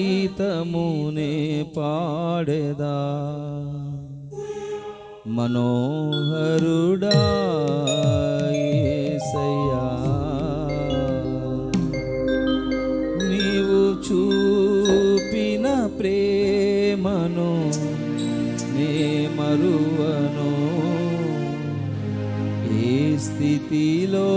గీతమునే పాడేదా. మనోహరుడా నీవు చూపిన ప్రేమను నే మరువను. ఏ స్థితిలో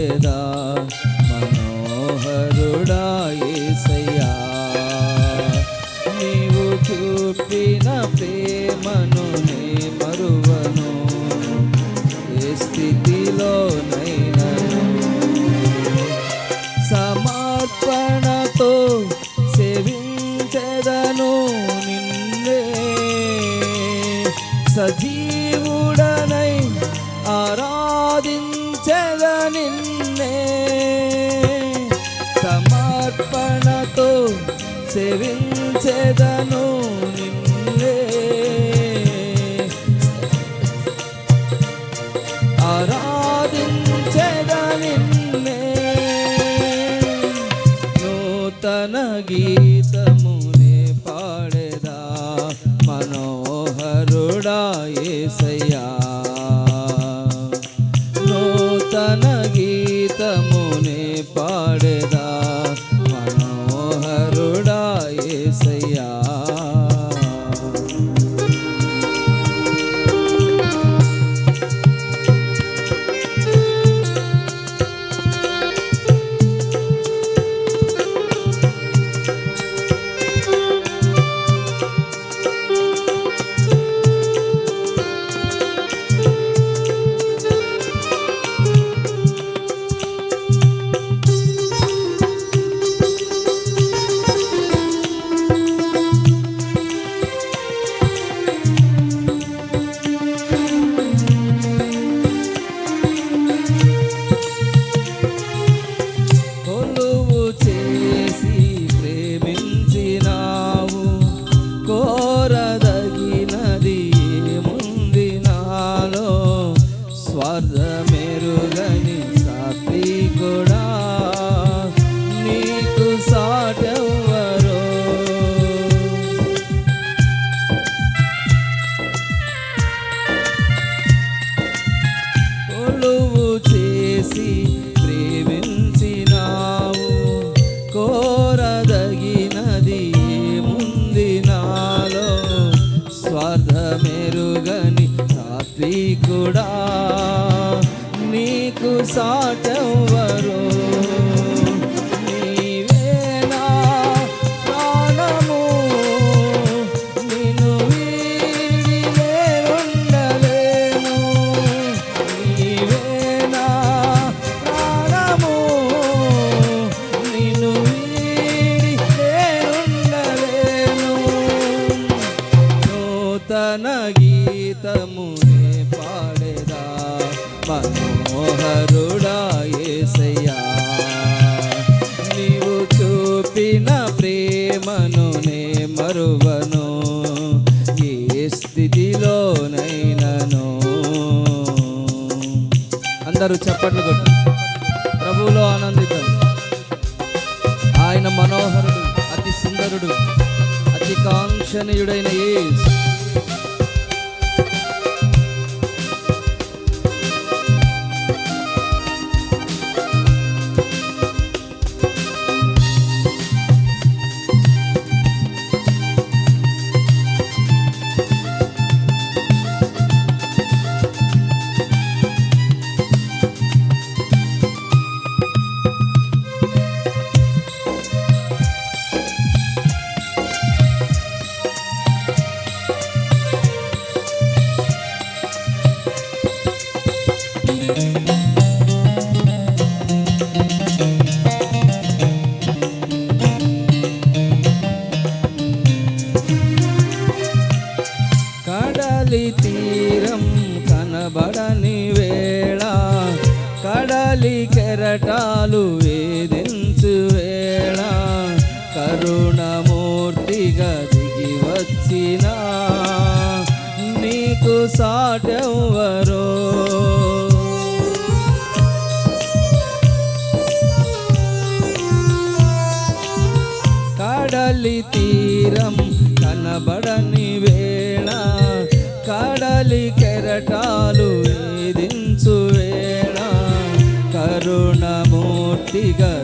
ఉండేదా మనోహరుడా ఏసయ్యా నీవు చూపిన ప్రే చేద నిన్నే. సమర్పణతో సేవించేదను. అందరు చెప్పండి కొట్టు. ప్రభువులో ఆనందితం. ఆయన మనోహరుడు అతి సుందరుడు అతి కాంక్షణీయుడైన ఏ బడని వేళ కడలి కెరటాలు వేధించు వేళ కరుణమూర్తిగా దిగి వచ్చిన నీకు సాటెవ్వరో కరుణమూర్తిగా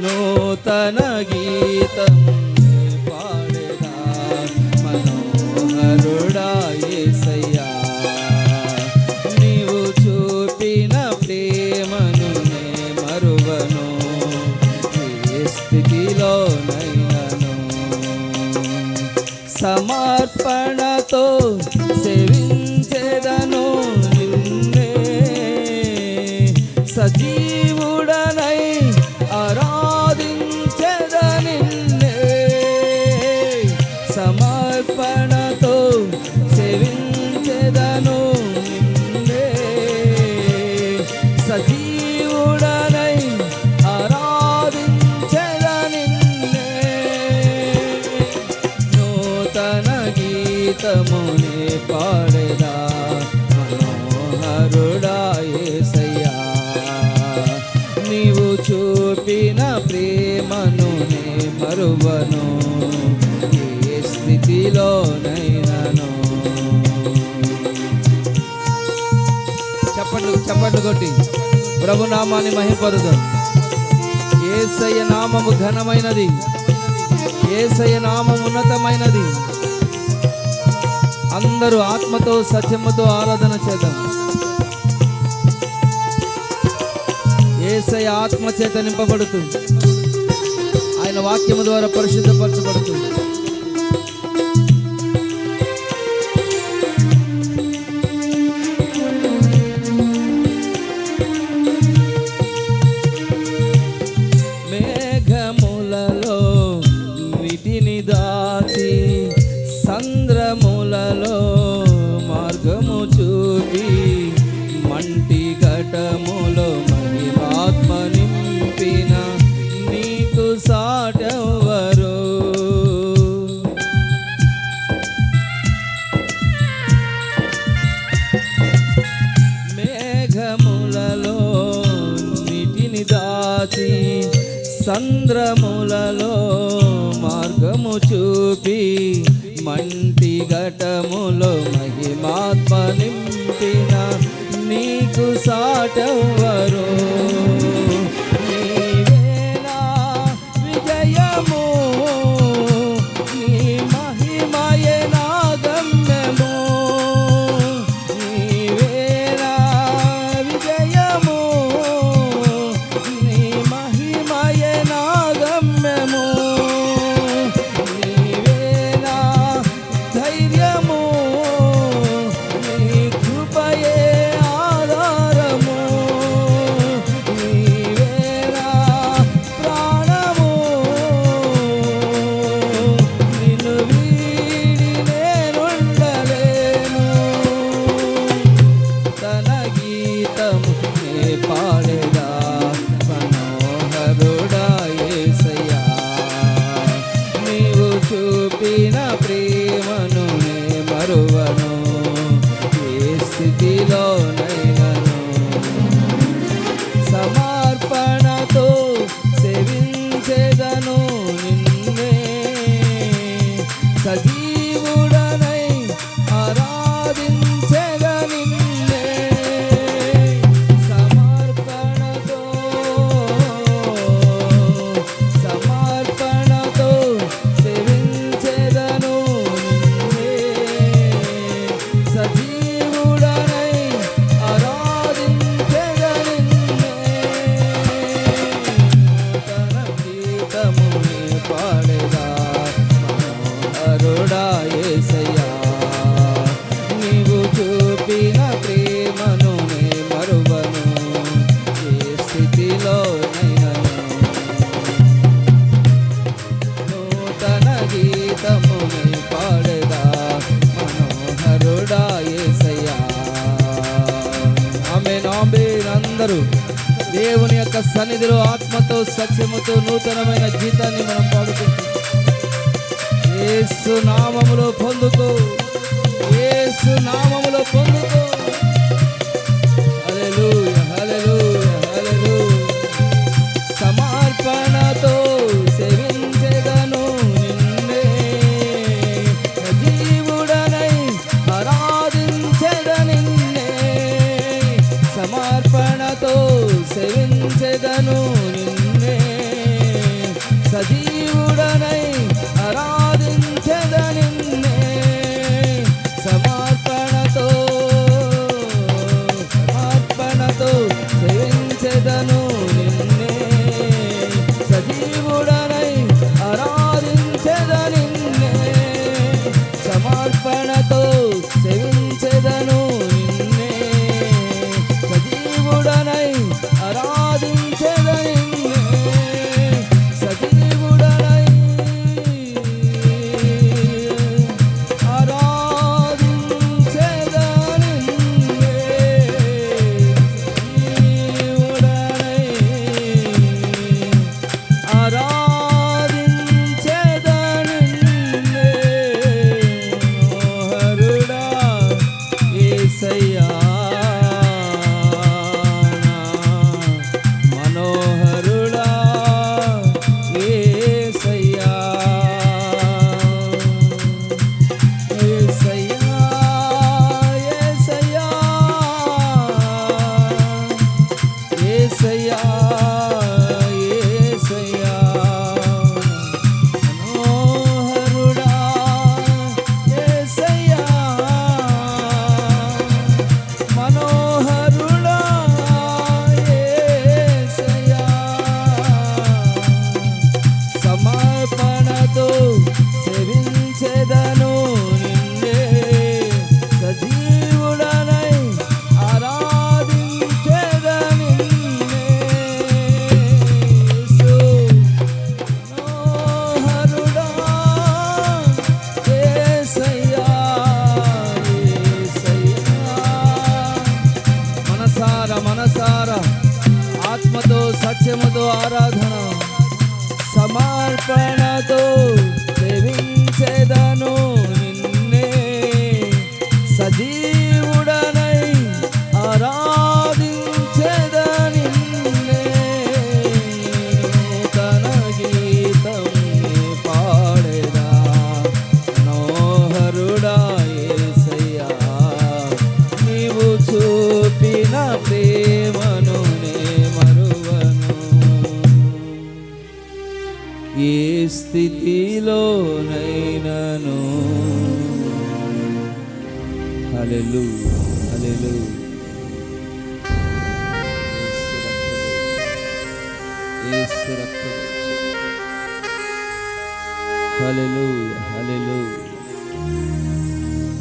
నూతన గీతం పాడేదా మనోహరుడా యేసయ్యా. ఏ స్థితిలోనైనను. చప్పట్లు చప్పట్లు కొట్టి ప్రభునామాన్ని మహిపరుదాం. ఏసయ్య నామము ఘనమైనది. ఏసయ్య నామం ఉన్నతమైనది. అందరూ ఆత్మతో సత్యముతో ఆరాధన చేద్దాం. ఏసయ ఆత్మ చేత నింపబడుతుంది ఆయన వాక్యము ద్వారా పరిశుద్ధపరచబడుతుంది. సంద్రములలో మార్గము చూపి మంటి ఘటములో మహిమాత్మ నింపిన నీకు సాటవరు సన్నిధిలో ఆత్మతో సత్యముతో నూతనమైన జీతాన్ని మనం పాడుకుంటాం ఏసు నామములో పొందుకో ఏసు నామములో పొందుకో.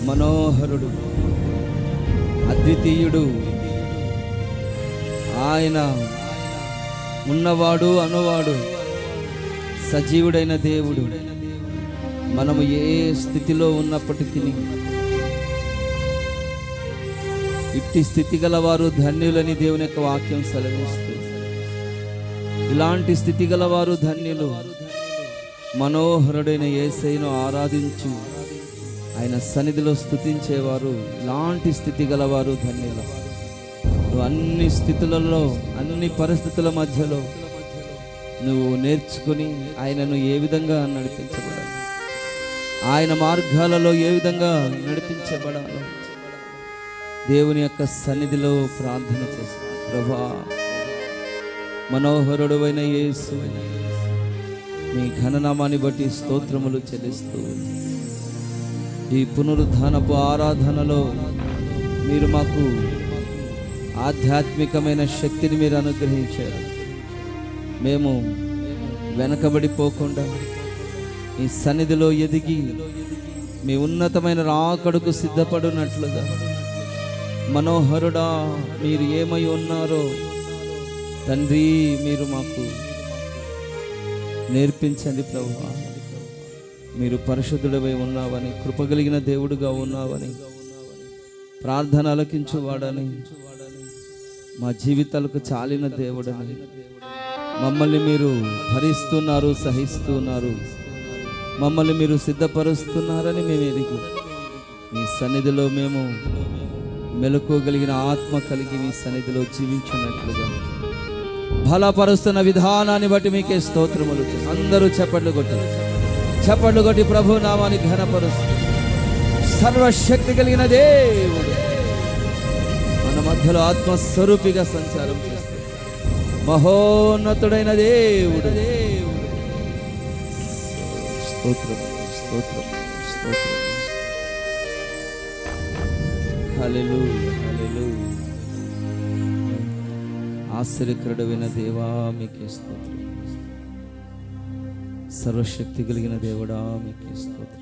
మనోహరుడు అద్వితీయుడు. ఆయన ఉన్నవాడు అనువాడు సజీవుడైన దేవుడు. మనము ఏ స్థితిలో ఉన్నప్పటికీ ఇట్టి స్థితి గలవారు ధన్యులని దేవుని యొక్క వాక్యం సెలవిస్తుంది. ఇలాంటి స్థితి గలవారు ధన్యులు మనోహరుడైన ఏసైను ఆరాధించు. ఆయన సన్నిధిలో స్థుతించేవారు ఇలాంటి స్థితి గలవారు ధన్యులు. నువ్వు అన్ని స్థితులలో అన్ని పరిస్థితుల మధ్యలో నువ్వు నేర్చుకుని ఆయనను ఏ విధంగా నడిపించబడాలి? ఆయన మార్గాలలో ఏ విధంగా నడిపించబడాలో? దేవుని యొక్క సన్నిధిలో ప్రార్థన చేస్తాను. ప్రభా మనోహరుడు అయిన యేసు మీ ఘననామాన్ని బట్టి స్తోత్రములు చెల్లిస్తూ ఈ పునరుద్ధానపు ఆరాధనలో మీరు మాకు ఆధ్యాత్మికమైన శక్తిని మీరు అనుగ్రహించారు. మేము వెనకబడిపోకుండా ఈ సన్నిధిలో ఎదిగి మీ ఉన్నతమైన రాకడుకు సిద్ధపడినట్లుగా మనోహరుడా మీరు ఏమై ఉన్నారో తండ్రి మీరు మాకు నేర్పించండి ప్రభు. మీరు పరిశుద్ధుడవై ఉన్నావని కృపగలిగిన దేవుడుగా ఉన్నావని ప్రార్థన అలకించువాడని మా జీవితాలకు చాలిన దేవుడని మమ్మల్ని మీరు భరిస్తున్నారు సహిస్తున్నారు. మమ్మల్ని మీరు సిద్ధపరుస్తున్నారని మేము ఎరిగి మీ సన్నిధిలో మేము మెలుకోగలిగిన ఆత్మ కలిగి మీ సన్నిధిలో జీవించినట్లుగా బలపరుస్తున్న విధానాన్ని బట్టి మీకే స్తోత్రములు. అందరూ చెప్పట్లు కొట్టారు చప్పట్లు కొట్టి ప్రభు నామాన్ని ఘనపరుస్తుంది సర్వశక్తి కలిగిన దేవుడు. మన మధ్యలో ఆత్మస్వరూపిగా సంచారం చేస్తుంది మహోన్నతుడైన దేవుడు. దేవుడు స్తోత్రం స్తోత్రం స్తోత్రం. హల్లెలూయా దేవా మీకే స్తోత్రం. సర్వశక్తి కలిగిన దేవుడా మీకు స్తోత్రం.